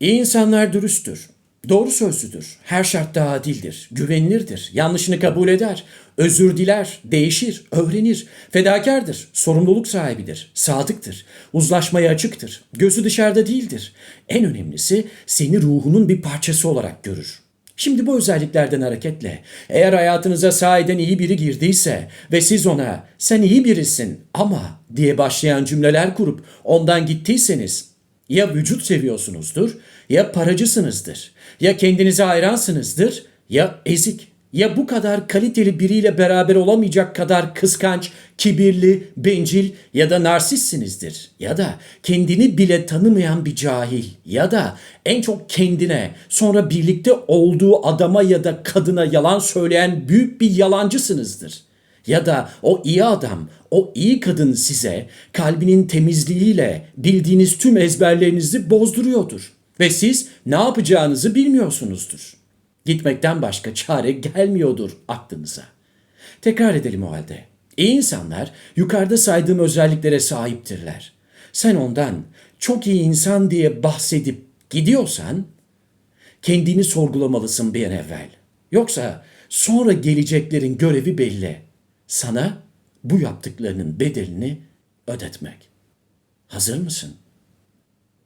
İyi insanlar dürüsttür. Doğru sözlüdür. Her şartta adildir. Güvenilirdir. Yanlışını kabul eder. Özür diler. Değişir. Öğrenir. Fedakardır. Sorumluluk sahibidir. Sadıktır. Uzlaşmaya açıktır. Gözü dışarıda değildir. En önemlisi seni ruhunun bir parçası olarak görür. Şimdi bu özelliklerden hareketle eğer hayatınıza sahiden iyi biri girdiyse ve siz ona sen iyi birisin ama diye başlayan cümleler kurup ondan gittiyseniz ya vücut seviyorsunuzdur ya paracısınızdır ya kendinize hayransınızdır ya ezik ya bu kadar kaliteli biriyle beraber olamayacak kadar kıskanç, kibirli, bencil ya da narsistsinizdir. Ya da kendini bile tanımayan bir cahil ya da en çok kendine sonra birlikte olduğu adama ya da kadına yalan söyleyen büyük bir yalancısınızdır. Ya da o iyi adam, o iyi kadın size kalbinin temizliğiyle bildiğiniz tüm ezberlerinizi bozduruyordur. Ve siz ne yapacağınızı bilmiyorsunuzdur. Gitmekten başka çare gelmiyordur aklınıza. Tekrar edelim o halde. İyi insanlar yukarıda saydığım özelliklere sahiptirler. Sen ondan çok iyi insan diye bahsedip gidiyorsan kendini sorgulamalısın bir an evvel. Yoksa sonra geleceklerin görevi belli. Sana bu yaptıklarının bedelini ödetmek. Hazır mısın?